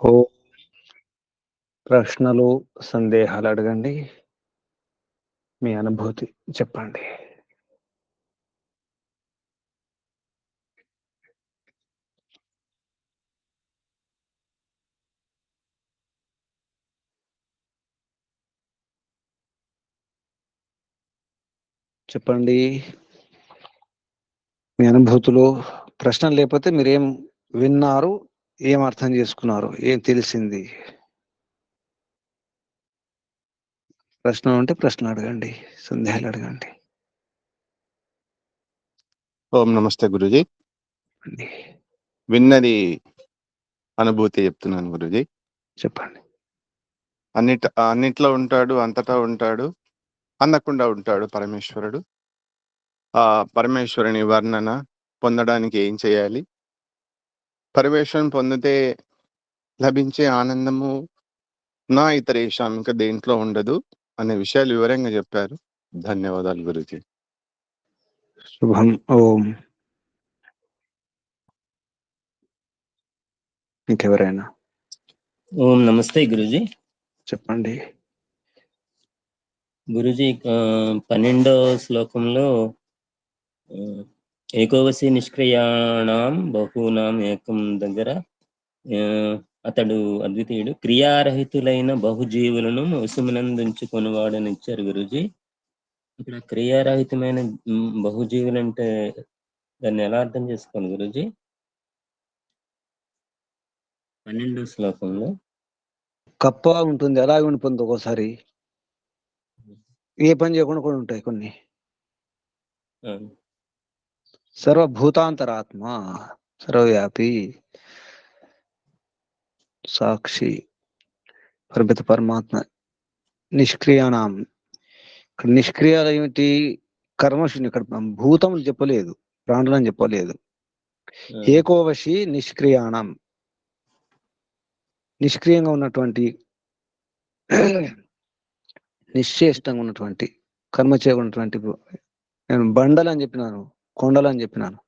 ఓ ప్రశ్నలు సందేహాలు అడగండి. మీ అనుభూతి చెప్పండి. చెప్పండి. మీ అనుభూతులు ప్రశ్నలు లేకపోతే మీరేం విన్నారు? ఏం అర్థం చేసుకున్నారు? ఏం తెలిసింది? ప్రశ్న ఉంటే ప్రశ్న అడగండి. సందేహాలు అడగండి. ఓం నమస్తే గురుజీ. విన్నది అనుభూతి చెప్తున్నాను గురుజీ. చెప్పండి. అన్నిట అన్నిట్లో ఉంటాడు అంతటా ఉంటాడు అందకుండా ఉంటాడు పరమేశ్వరుడు. ఆ పరమేశ్వరుని వర్ణన పొందడానికి ఏం చేయాలి? పరమేశ్వరుని పొందితే లభించే ఆనందము నా ఇతరేషాం ఇంకా దేంట్లో ఉండదు అనే విషయాలు వివరంగా చెప్పారు. ధన్యవాదాలు గురుజీ. శుభం. ఓం. ఇంకెవరైనా? ఓం నమస్తే గురుజీ. చెప్పండి. గురుజీ పన్నెండో శ్లోకంలో ఏకోవసి నిష్క్రియాణం బహూనాం ఏకం దగ్గర అతడు అద్వితీయుడు క్రియారహితులైన బహుజీవులను వసుమనందించుకునివాడని ఇచ్చారు గురుజీ. ఇక్కడ క్రియారహితమైన బహుజీవులు అంటే దాన్ని ఎలా అర్థం చేసుకోండి గురుజీ? పన్నెండో శ్లోకంలో. కప్ప ఉంటుంది అలాగే ఉండిపోతుంది ఒక్కోసారి. ఏ పని చేయకుండా కూడా ఉంటాయి కొన్ని. సర్వభూతాంతరాత్మ సర్వవ్యాపి సాక్షి పరిమిత పరమాత్మ నిష్క్రియాణం ఇక్కడ నిష్క్రియాలు ఏమిటి? కర్మశూన్యం ఇక్కడ భూతం అని చెప్పలేదు ప్రాణులు అని చెప్పలేదు ఏకోవశి నిష్క్రియాణం నిష్క్రియంగా ఉన్నటువంటి నిశ్చేష్టంగా ఉన్నటువంటి కర్మ చేయకున్నటువంటి నేను బండలు అని చెప్పినాను. కొండలు అని చెప్పినాను.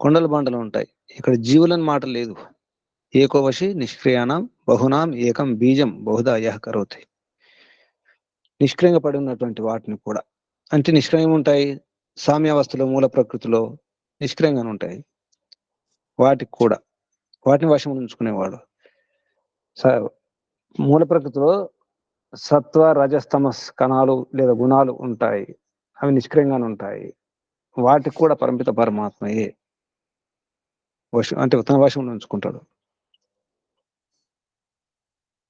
కొండలు బండలు ఉంటాయి. ఇక్కడ జీవులని మాట లేదు. ఏకోవశి నిష్క్రియాణం బహునాం ఏకం బీజం బహుదా యహ కరోతి. నిష్క్రియంగా పడి ఉన్నటువంటి వాటిని కూడా. అంటే నిష్క్రియం ఉంటాయి సామ్యావస్థలో మూల ప్రకృతిలో నిష్క్రియంగానే ఉంటాయి. వాటికి కూడా. వాటిని వశం ఉంచుకునేవాడు. స- మూల ప్రకృతిలో సత్వ రజస్తమస్ కణాలు లేదా గుణాలు ఉంటాయి. అవి నిష్క్రియంగానే ఉంటాయి. వాటికి కూడా పరమిత పరమాత్మయే. వశం అంటే తన వశంలో ఉంచుకుంటాడు.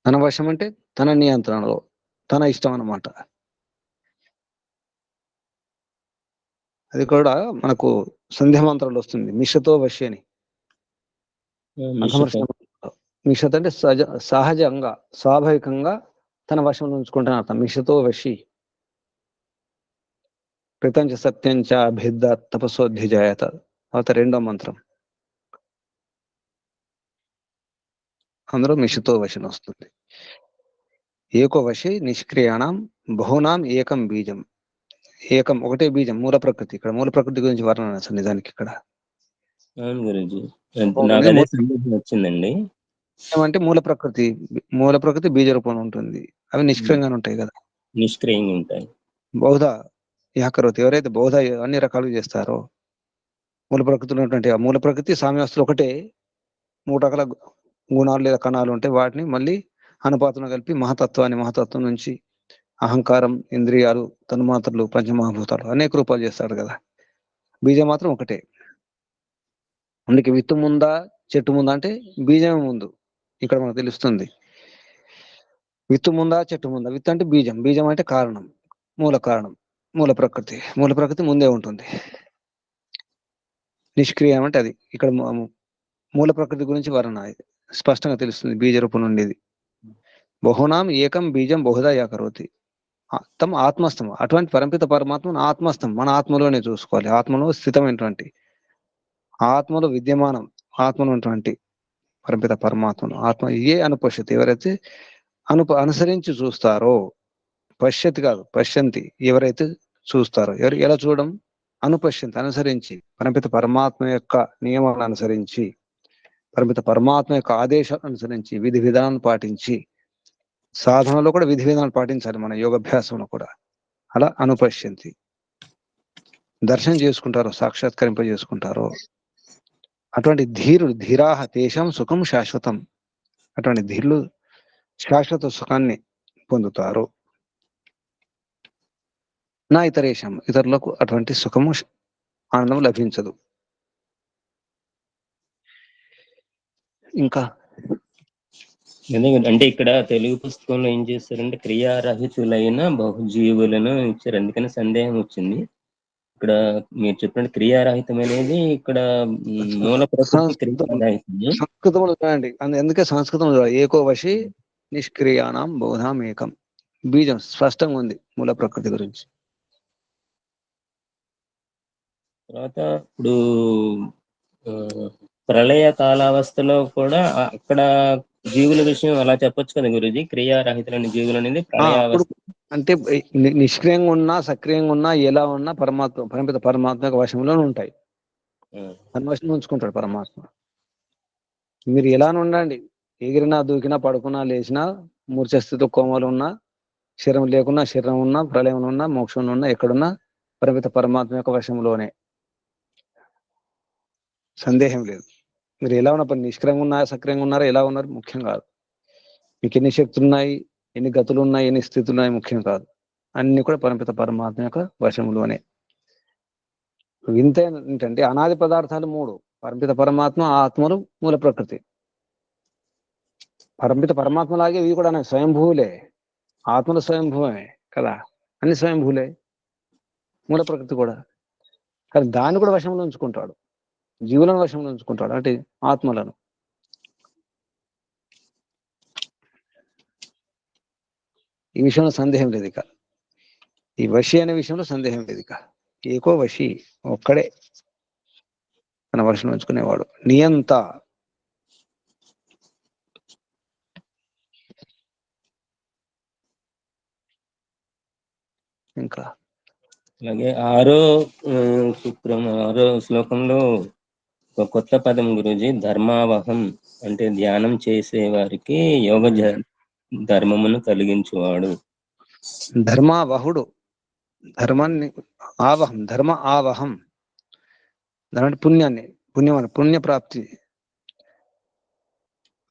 తన వశం అంటే తన నియంత్రణలో తన ఇష్టం అన్నమాట. అది కూడా మనకు సంధ్యా మంత్రాలు వస్తుంది. మిషతో వశి అని. ఆ, అఘమర్షణ మిషత్. అంటే సహజ సహజంగా స్వాభావికంగా తన వశంలో ఉంచుకుంటాను అర్థం. మిషతో వశి. కృతంచ సత్యంచ అభిద్ద తపస్సోధ్యజాయత తర్వాత రెండో మంత్రం. అందులో మిషతో వశం వస్తుంది. ఏకో వశి నిష్క్రియాణం బహునాం ఏకం బీజం. ఏకం ఒకటే బీజం మూల ప్రకృతి. ఇక్కడ మూల ప్రకృతి గురించి వర్ణన అసలు నిజానికి ఇక్కడ. వచ్చిందండి. ఏమంటే మూల ప్రకృతి మూల ప్రకృతి బీజ రూపంలో ఉంటుంది. అవి నిష్క్రియంగానే ఉంటాయి కదా. నిష్క్రియంగా ఉంటాయి. బౌద్ధ యాకరోతి ఎవరైతే బౌద్ధ అన్ని రకాలుగా చేస్తారో మూల ప్రకృతిలో ఉన్నటువంటి ఆ మూల ప్రకృతి సామ్యాస్తులు ఒకటే. మూడు రకాల గుణాలు లేదా కణాలు ఉంటాయి వాటిని మళ్ళీ అనుపాతంలో కలిపి మహతత్వాన్ని మహతత్వం నుంచి అహంకారం ఇంద్రియాలు తన్మాత్రలు పంచమహాభూతాలు అనేక రూపాలు చేస్తాడు కదా. బీజం మాత్రం ఒకటే. అందుకే విత్తు ముందా చెట్టు ముందా అంటే బీజమే ముందు. ఇక్కడ మనకు తెలుస్తుంది. విత్తు ముందా చెట్టు ముందా. విత్తు అంటే బీజం. బీజం అంటే కారణం మూల కారణం. మూల ప్రకృతి. మూల ప్రకృతి ముందే ఉంటుంది. నిష్క్రియం అంటే అది. ఇక్కడ మూల ప్రకృతి గురించి వర్ణన ఇది స్పష్టంగా తెలుస్తుంది బీజ రూపం నుండి బహునాం ఏకం బీజం బహుదా యాకరోతి. ఆ- తమ ఆత్మస్థం. అటువంటి పరంపిత పరమాత్మను ఆత్మస్థం. మన ఆత్మలోనే చూసుకోవాలి. ఆత్మలో స్థితమైనటువంటి ఆత్మలో విద్యమానం ఆత్మలో ఉన్నటువంటి పరంపిత పరమాత్మను. ఆత్మ ఏ అనుపశ్యత. ఎవరైతే అను అనుసరించి చూస్తారో పశ్యతి కాదు పశ్యంతి ఎవరైతే చూస్తారో. ఎవరు ఎలా చూడడం? అనుపశ్యంతి అనుసరించి. పరమిత పరమాత్మ యొక్క నియమాలను అనుసరించి పరిమిత పరమాత్మ యొక్క ఆదేశాలను అనుసరించి విధి విధానాలను పాటించి సాధనలో కూడా విధి విధానాలు పాటించాలి మన యోగాభ్యాసంలో కూడా. అలా అనుపశ్యంతి. దర్శనం చేసుకుంటారు సాక్షాత్కరింప చేసుకుంటారు అటువంటి ధీరులు ధీరాహ తేషం సుఖం శాశ్వతం. అటువంటి ధీరులు శాశ్వత సుఖాన్ని పొందుతారు. నా ఇతరేషం ఇతరులకు అటువంటి సుఖము ఆనందం లభించదు. ఇంకా? అంటే ఇక్కడ తెలుగు పుస్తకంలో ఏం చేశారంటే క్రియారహితులైన బహుజీవులను ఇచ్చారు. అందుకని సందేహం వచ్చింది. ఇక్కడ మీరు చెప్పినట్టు క్రియారహితం అనేది ఇక్కడ మూల సంస్కృతంలో చూడండి. సంస్కృతంలో చూడాలి? ఏకో వశి నిష్క్రియాణం బోధాం ఏకం బీజం స్పష్టంగా ఉంది మూల ప్రకృతి గురించి. తర్వాత ఇప్పుడు ప్రళయ కాలావస్థలో కూడా అక్కడ జీవుల విషయం అలా చెప్పొచ్చు కదా గురుజీ? క్రియారహితులైన జీవులు అనేది అంటే నిష్క్రియంగా ఉన్నా సక్రియంగా ఉన్నా ఎలా ఉన్నా పరమాత్మ పరిమిత పరమాత్మ యొక్క వశంలోనే ఉంటాయి. వశంలో ఉంచుకుంటాడు పరమాత్మ. మీరు ఎలా ఉండండి. ఎగిరినా దూకినా పడుకున్నా లేచినా మూర్ఛ స్థితిలో కోమలు ఉన్నా శరీరం లేకున్నా శరీరం ఉన్నా ప్రళయం ఉన్నా మోక్షంలో ఉన్నా ఎక్కడున్నా పరిమిత పరమాత్మ యొక్క వశంలోనే. సందేహం లేదు. మీరు ఎలా ఉన్నప్పుడు పని నిష్క్రియంగా ఉన్నా సక్రియంగా ఉన్నారా ఎలా ఉన్నారు ముఖ్యం కాదు. మీకు ఎన్ని శక్తులు ఉన్నాయి ఎన్ని గతులు ఉన్నాయి ఎన్ని స్థితులు ఉన్నాయి ముఖ్యం కాదు. అన్ని కూడా పరిమిత పరమాత్మ యొక్క వశంలోనే వింత ఏంటంటే అనాది పదార్థాలు మూడు. పరమిత పరమాత్మ ఆత్మలు మూల ప్రకృతి. పరిమిత పరమాత్మ లాగే ఇవి కూడా స్వయంభూలే. ఆత్మలు స్వయంభూవే కదా. అన్ని స్వయంభూలే. మూల ప్రకృతి కూడా. కానీ దాన్ని కూడా వశంలో ఉంచుకుంటాడు. జీవులను వశంలో ఉంచుకుంటాడు అంటే ఆత్మలను. ఈ విషయంలో సందేహం లేదు ఇక. ఈ వశి అనే విషయంలో సందేహం లేదు ఇక. ఏకో వశి ఒక్కడే తన వశం ఉంచుకునేవాడు. నియంత. ఇంకా. అలాగే ఆరో ఆ, సూత్రం ఆరో శ్లోకంలో ఒక కొత్త పదం గురుజీ ధర్మావహం అంటే ధ్యానం చేసే వారికి యోగ జ- ధర్మమును కలిగించువాడు. ధర్మావహుడు ధర్మాన్ని ఆవహం ధర్మ ఆవహం. దాని పుణ్యాన్ని పుణ్యం పుణ్యప్రాప్తి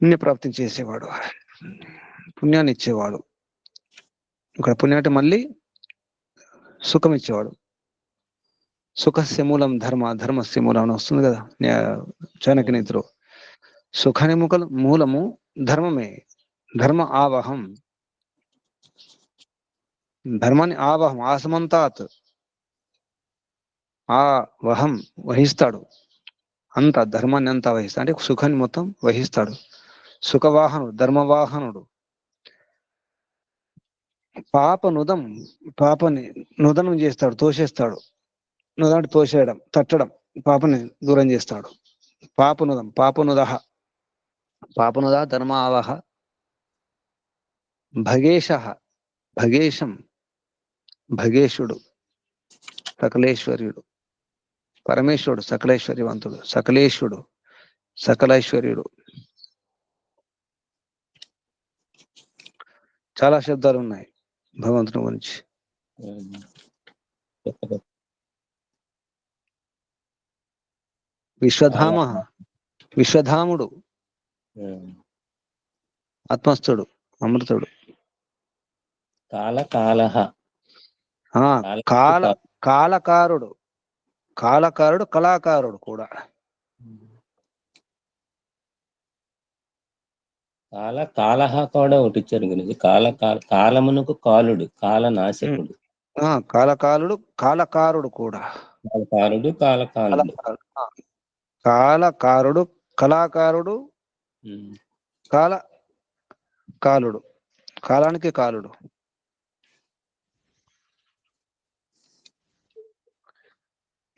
పుణ్య ప్రాప్తి పుణ్య చేసేవాడు. పుణ్యాన్ని ఇచ్చేవాడు. ఇక్కడ పుణ్యం అంటే మళ్ళీ సుఖం ఇచ్చేవాడు. సుఖస్య మూలం ధర్మ ధర్మస్య మూలం అని వస్తుంది కదా చాణక్య నీతిలో సుఖాని ముఖం మూలము ధర్మమే ధర్మ ఆవహం. ధర్మాన్ని ఆవహం ఆసమంతాత్. ఆ వహం వహిస్తాడు. అంత ధర్మాన్ని అంతా వహిస్తాడు. అంటే సుఖాన్ని మొత్తం వహిస్తాడు. సుఖవాహనుడు ధర్మవాహనుడు. పాప నుదం పాపని నుదనం చేస్తాడు తోసేస్తాడు. నుదంటే తోసేయడం తట్టడం పాపని దూరం చేస్తాడు. పాపనుదం పాపనుదహ పాపనుద ధర్మావహ. భగేశ భగేశం భగేశుడు సకలేశ్వర్యుడు. పరమేశ్వరుడు సకలేశ్వర్యవంతుడు సకలేశ్వరుడు సకలైశ్వర్యుడు. చాలా శబ్దాలు ఉన్నాయి భగవంతుని గురించి. విశ్వధామ. విశ్వధాముడు. ఆత్మస్థుడు అమృతుడు. కాల కాలహ. కాల కాలకారుడు. కాలకారుడు కళాకారుడు కూడా. కాల కాలహ కూడా ఒకటి ఇచ్చారు గురించి కాల కాల- కాలమునకు కాలుడు కాల నాశకుడు కాలకాలుడు కాలకారుడు కూడా. కాలకారుడు కాలకాలుడు కాలకారుడు. కాలకారుడు కళాకారుడు. కాల కాలుడు కాలానికి కాలుడు.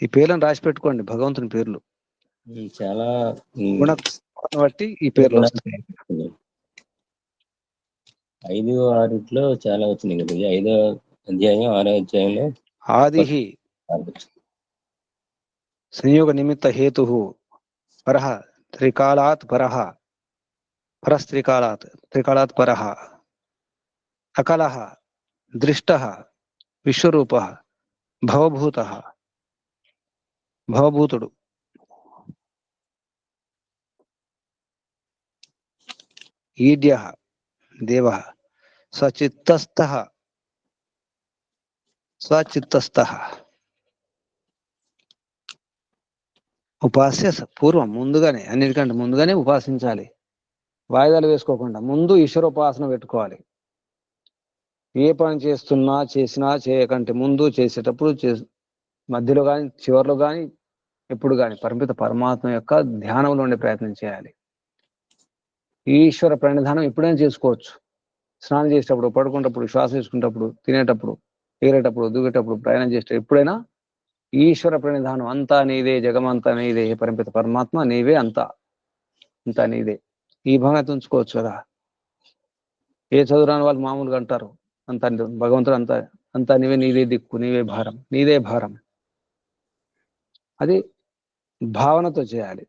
ఈ పేర్లను రాసి పెట్టుకోండి భగవంతుని పేర్లు. చాలా గుణ బట్టి ఈ పేర్లు వస్తాయి. ఐదు ఆరుట్లో చాలా వచ్చినాయి కదా ఐదో అధ్యాయం ఆరో అధ్యాయంలో ఆది చాలా వచ్చింది. సంయోగ నిమిత్త హేతు పరహ త్రికాలాత్ పరః పరస్త్రికాలాత్ త్రికాలాత్ పరః అకలః దృష్టః విశ్వరూపः భవభూతः భవభూతుడు ఈడ్య దేవ స్వచిత్తస్థ స్వచిత్తస్థ ఉపాస్య పూర్వం ముందుగానే అన్నిటికంటే ముందుగానే ఉపాసించాలి. వాయిదాలు వేసుకోకుండా ముందు ఈశ్వరోపాసన పెట్టుకోవాలి. ఏ పని చేస్తున్నా చేసినా చేయకంటే ముందు చేసేటప్పుడు చే మధ్యలో కానీ చివరిలో కానీ ఎప్పుడు కానీ పరిమిత పరమాత్మ యొక్క ధ్యానంలో ఉండే ప్రయత్నం చేయాలి. ఈశ్వర ప్రణిధానం ఎప్పుడైనా చేసుకోవచ్చు. స్నానం చేసేటప్పుడు పడుకునేటప్పుడు శ్వాస తీసుకునేటప్పుడు తినేటప్పుడు ఎగిరేటప్పుడు దూగేటప్పుడు ప్రయాణం చేసేటప్పుడు ఎప్పుడైనా ఈశ్వర ప్రణిధానం అంతా నీదే జగమంతా నీదే హే పరిమిత పరమాత్మ నీవే అంతా. అంతా నీదే. ఈ భావన ఉంచుకోవచ్చు కదా. ఏ చదువురాని వాళ్ళు మామూలుగా అంటారు. అంత భగవంతుడు అంతా అంతా నీవే నీదే దిక్కు నీవే భారం నీదే భారం. అది భావనతో చేయాలి.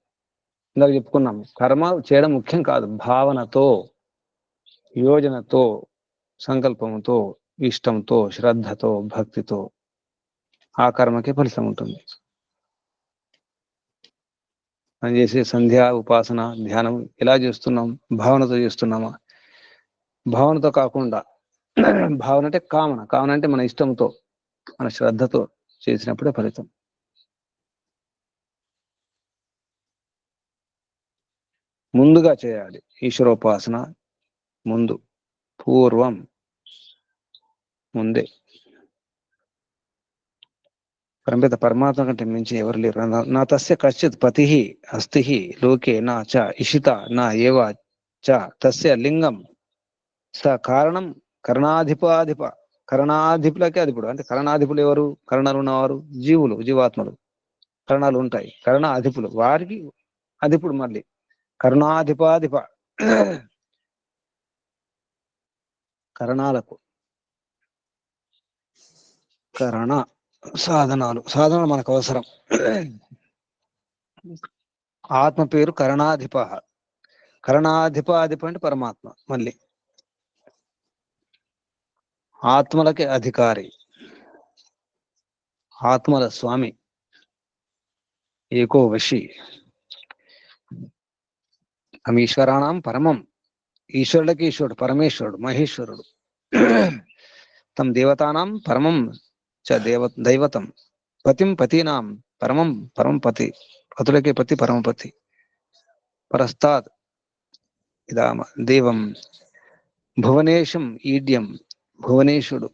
ఇందాక చెప్పుకున్నాం కర్మ చేయడం ముఖ్యం కాదు. భావనతో యోజనతో సంకల్పంతో ఇష్టంతో శ్రద్ధతో భక్తితో. ఆ కర్మకే ఫలితం ఉంటుంది. మనం చేసే సంధ్య ఉపాసన ధ్యానం ఎలా చేస్తున్నాం? భావనతో చేస్తున్నామా? భావనతో కాకుండా భావన అంటే కామన. కామన అంటే మన ఇష్టంతో మన శ్రద్ధతో చేసినప్పుడే ఫలితం. ముందుగా చేయాలి ఈశ్వరోపాసన ముందు పూర్వం ముందే. పరమిత పరమాత్మ కంటే మించి ఎవరు లేరు. నా- తస్య కశ్చిత్ పతి అస్తి లోకే నా చ ఇషిత నా ఏవ చ తస్య లింగం. స కారణం కరణాధిపాధిప కరణాధిపులకే అధిపుడు. అంటే కరణాధిపులు ఎవరు? కరణాలు ఉన్నవారు? జీవులు జీవాత్మలు. కరణాలు ఉంటాయి. కరణ అధిపులు వారికి అధిపుడు మళ్ళీ. కరుణాధిపాధిప. కరణాలకు. కరణ. సాధనాలు సాధనాలు మనకు అవసరం ఆత్మ పేరు కరణాధిప. కరణాధిపాధిప అంటే పరమాత్మ మళ్ళీ. ఆత్మలకి అధికారి. ఆత్మల స్వామి. ఏకో వశి. ఈశ్వరాణం పరమం. ఈశ్వరులకి ఈశ్వరుడు పరమేశ్వరుడు మహేశ్వరుడు. తమ దేవతానాం పరమం. చ దేవ దైవతం. పతిం పతీనాం పరమం పరమం పతి. పతులకే పతి పరమపతి పరస్తాత్ ఇదామ దేవం. భువనేశం ఈడ్యం భువనేశుడు.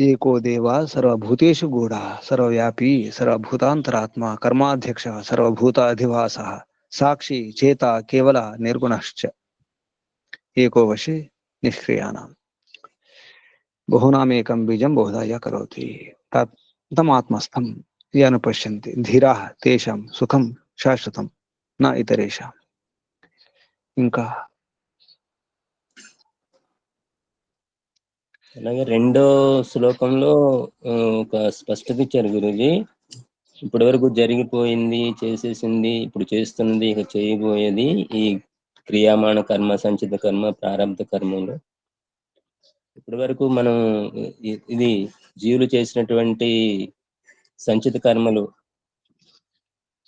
ఏకో దేవ సర్వభూతేషు గూఢ సర్వవ్యాపీ సర్వభూతాంతరాత్మ కర్మాధ్యక్ష సర్వభూతాధివాస సాక్షి చేత కేవల నిర్గుణశ్చ. ఏకో వశే నిష్క్రియాణం బహునామేకం బీజం బహుధాయ కరోతి తమాత్మస్థం ఏ అనుపశ్యంతి ధీరా తేషాం సుఖం శాశ్వతం నా ఇతరేషాం ఇంకా అలాగే రెండో శ్లోకంలో ఒక స్పష్టత ఇచ్చారు గురుజీ. ఇప్పటి వరకు జరిగిపోయింది చేసేసింది ఇప్పుడు చేస్తున్నది ఇక చేయబోయేది ఈ క్రియామాణ కర్మ సంచిత కర్మ ప్రారంభ కర్మలు. ఇప్పటి వరకు మనం ఇది జీవులు చేసినటువంటి సంచిత కర్మలు.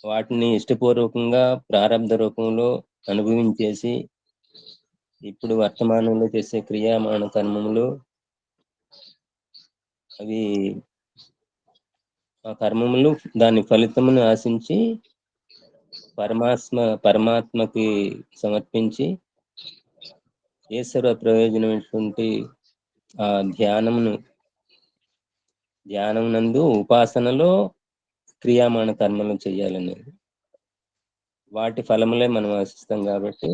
వాటిని ఇష్టపూర్వకంగా ప్రారంభ రూపంలో అనుభవించేసి ఇప్పుడు వర్తమానంలో చేసే క్రియామాణ కర్మములు అవి ఆ కర్మములు దాని ఫలితమును ఆశించి పరమాత్మ పరమాత్మకి సమర్పించి ఈశ్వర ప్రయోజనమైనటువంటి ఆ ధ్యానమును ధ్యానం నందు ఉపాసనలో క్రియామాణ కర్మలు చేయాలనేది. వాటి ఫలములే మనం ఆశిస్తాం కాబట్టి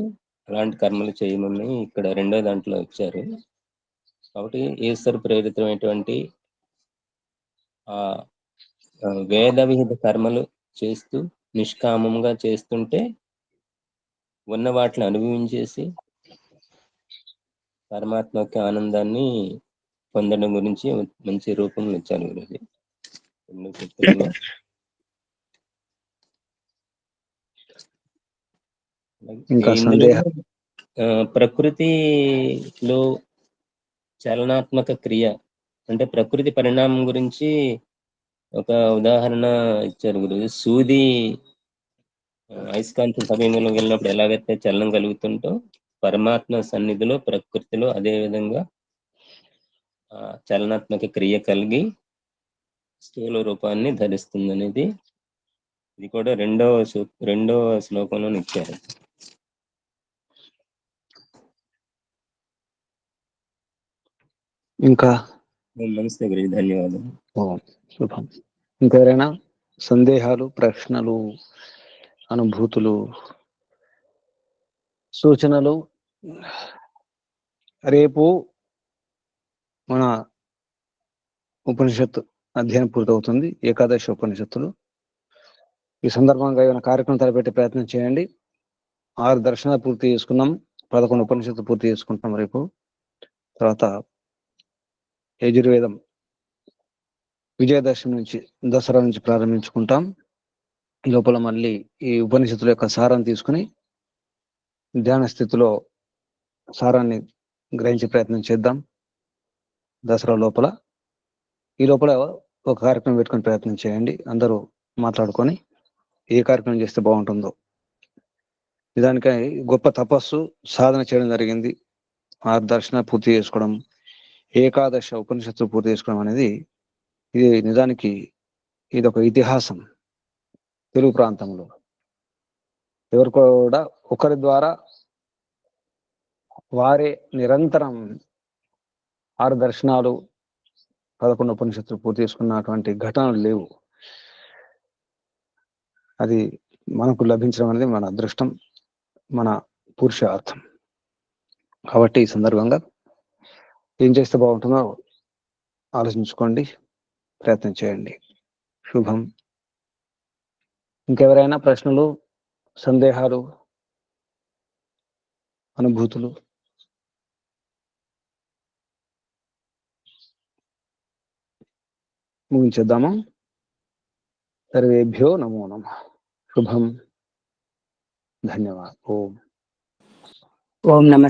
అలాంటి కర్మలు చేయమని ఇక్కడ రెండో దాంట్లో వచ్చారు కాబట్టి ఈశ్వర ప్రేరితమైనటువంటి ఆ ఆ వేద విహిత కర్మలు చేస్తూ నిష్కామంగా చేస్తుంటే ఉన్న వాటిని అనుభవించేసి పరమాత్మ యొక్క ఆనందాన్ని పొందడం గురించి మంచి రూపంలో ఇచ్చాను గురించి ప్రకృతిలో చలనాత్మక క్రియ అంటే ప్రకృతి పరిణామం గురించి ఒక ఉదాహరణ ఇచ్చారు గురు సూది అయస్కాంత సమయంలో వెళ్ళినప్పుడు ఎలాగైతే చలనం కలుగుతుంటో పరమాత్మ సన్నిధిలో ప్రకృతిలో అదే విధంగా చలనాత్మక క్రియ కలిగి స్థూల రూపాన్ని ధరిస్తుంది అనేది ఇది కూడా రెండవ రెండవ శ్లోకంలో ఇచ్చారు. ఇంకా నమస్తే గురు ధన్యవాదాలు. శుభం. ఇంకెవరైనా సందేహాలు ప్రశ్నలు అనుభూతులు సూచనలు రేపు మన ఉపనిషత్తు అధ్యయనం పూర్తవుతుంది. ఏకాదశి ఉపనిషత్తులు. ఈ సందర్భంగా ఏమైనా కార్యక్రమం తలపెట్టే ప్రయత్నం చేయండి. ఆరు దర్శనాలు పూర్తి చేసుకున్నాం. పదకొండు ఉపనిషత్తు పూర్తి చేసుకుంటున్నాం రేపు. తర్వాత యజుర్వేదం విజయదశమి నుంచి దసరా నుంచి ప్రారంభించుకుంటాం. లోపల మళ్ళీ ఈ ఉపనిషత్తుల యొక్క సారాన్ని తీసుకుని ధ్యాన స్థితిలో సారాన్ని గ్రహించే ప్రయత్నం చేద్దాం దసరా లోపల. ఈ లోపల ఒక కార్యక్రమం పెట్టుకునే ప్రయత్నం చేయండి. అందరూ మాట్లాడుకొని ఏ కార్యక్రమం చేస్తే బాగుంటుందో. దానికై గొప్ప తపస్సు సాధన చేయడం జరిగింది. ఆ దర్శన పూర్తి చేసుకోవడం ఏకాదశ ఉపనిషత్తు పూర్తి చేసుకోవడం అనేది ఇది నిజానికి ఇది ఒక ఇతిహాసం తెలుగు ప్రాంతంలో. ఎవరు కూడా ఒకరి ద్వారా వారే నిరంతరం ఆరు దర్శనాలు పదకొండు ఉపనిషత్తులు పూర్తి చేసుకున్నటువంటి ఘటనలు లేవు. అది మనకు లభించడం అనేది మన అదృష్టం మన పురుషార్థం. కాబట్టి ఈ సందర్భంగా ఏం చేస్తే బాగుంటుందో ఆలోచించుకోండి ప్రయత్నం చేయండి. శుభం. ఇంకెవరైనా ప్రశ్నలు సందేహాలు అనుభూతులు? ముగించేద్దామా? సర్వేభ్యో నమో నమ. శుభం. ధన్యవాద. ఓం. ఓం నమ